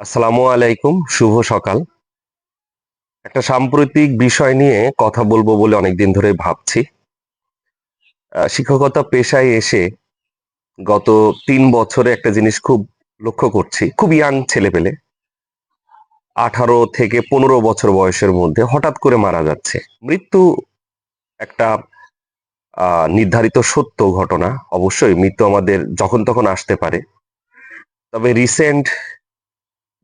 আসসালামু আলাইকুম, শুভ সকাল। একটা সাম্প্রতিক বিষয় নিয়ে কথা বলব বলে অনেকদিন ধরে ভাবছি। শিক্ষকতা পেশায় এসে গত তিন বছরে একটা জিনিস খুব লক্ষ্য করছি, খুব ইয়াং ছেলে পেলে আঠারো থেকে পনেরো বছর বয়সের মধ্যে হঠাৎ করে মারা যাচ্ছে। মৃত্যু একটা নির্ধারিত সত্য ঘটনা, অবশ্যই মৃত্যু আমাদের যখন তখন আসতে পারে। তবে রিসেন্ট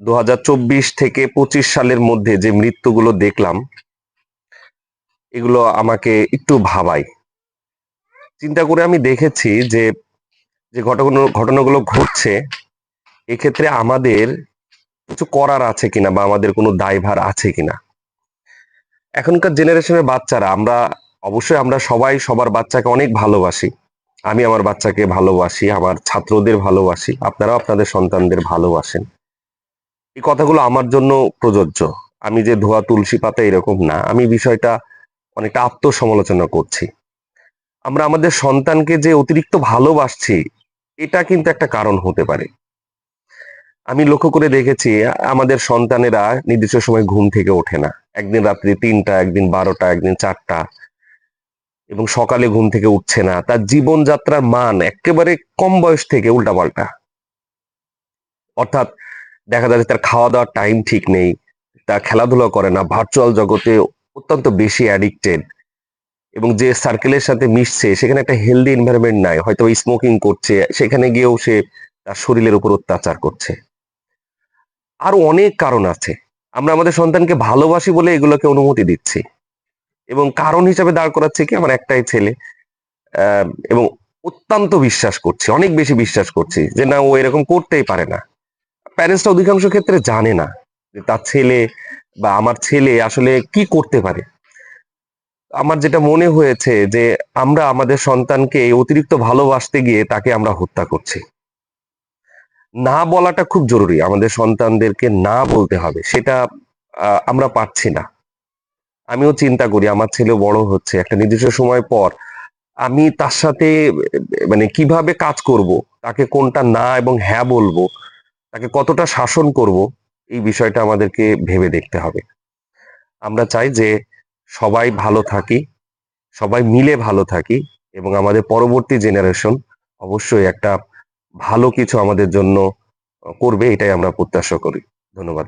দু হাজার চব্বিশ থেকে পঁচিশ সালের মধ্যে যে মৃত্যুগুলো দেখলাম, এগুলো আমাকে একটু ভাবায়। চিন্তা করে আমি দেখেছি যে যে ঘটনা, ঘটনাগুলো ঘটছে, এক্ষেত্রে আমাদের কিছু করার আছে কিনা বা আমাদের কোনো দায়ভার আছে কিনা। এখনকার জেনারেশনের বাচ্চারা, আমরা, অবশ্যই আমরা সবাই সবার বাচ্চাকে অনেক ভালোবাসি। আমি আমার বাচ্চাকে ভালোবাসি, আমার ছাত্রদের ভালোবাসি, আপনারাও আপনাদের সন্তানদের ভালোবাসেন। এই কথাগুলো আমার জন্য প্রযোজ্য। আমি যে ধোয়া তুলসী পাতা এরকম না, আমি বিষয়টা অনেকটা আত্মসমালোচনা করছি। আমরা আমাদের সন্তানকে যে অতিরিক্ত ভালোবাসছি, এটা কিন্তু একটা কারণ হতে পারে। আমি লক্ষ্য করে দেখেছি, আমাদের সন্তানেরা নির্দিষ্ট সময় ঘুম থেকে ওঠে না। একদিন রাত্রি তিনটা, একদিন বারোটা, একদিন চারটা। এবং সকালে ঘুম থেকে উঠছে না। তার জীবনযাত্রার মান একেবারে কম বয়স থেকে উল্টাপাল্টা। অর্থাৎ দেখা যাচ্ছে তার খাওয়া দাওয়ার টাইম ঠিক নেই তা খেলাধুলা করে না ভার্চুয়াল জগতে অত্যন্ত বেশি অ্যাডিক্টেড এবং যে সার্কেলের সাথে মিশছে, সেখানে একটা হেলদি এনভায়রনমেন্ট নাই, হয়তো স্মোকিং করছে, সেখানে গিয়েও সে তার শরীরের উপর অত্যাচার করছে। আরও অনেক কারণ আছে। আমরা আমাদের সন্তানকে ভালোবাসি বলে এগুলোকে অনুমতি দিচ্ছি। এবং কারণ হিসাবে দাঁড় করাচ্ছে কি? আমার একটাই ছেলে এবং অত্যন্ত বিশ্বাস করছি, অনেক বেশি বিশ্বাস করছি যে না, ও এরকম করতেই পারে না। প্যারেন্টসরা অধিকাংশ ক্ষেত্রে জানে না যে তার ছেলে বা আমার ছেলে আসলে কি করতে পারে। আমার যেটা মনে হয়েছে যে আমরা আমাদের সন্তানকে অতিরিক্ত ভালোবাসতে গিয়ে তাকে আমরা হত্যা করছি। না বলাটা খুব জরুরি, আমাদের সন্তানদেরকে না বলতে হবে, সেটা আমরা পারছি না। আমিও চিন্তা করি, আমার ছেলে বড় হচ্ছে, একটা নির্দিষ্ট সময় পর আমি তার সাথে মানে কীভাবে কাজ করব, তাকে কোনটা না এবং হ্যাঁ বলব তাকে কতটা শাসন করব, এই বিষয়টা আমাদেরকে ভেবে দেখতে হবে। আমরা চাই যে সবাই ভালো থাকি, সবাই মিলে ভালো থাকি এবং আমাদের পরবর্তী জেনারেশন অবশ্যই একটা ভালো কিছু আমাদের জন্য করবে, এটাই আমরা প্রত্যাশা করি। ধন্যবাদ।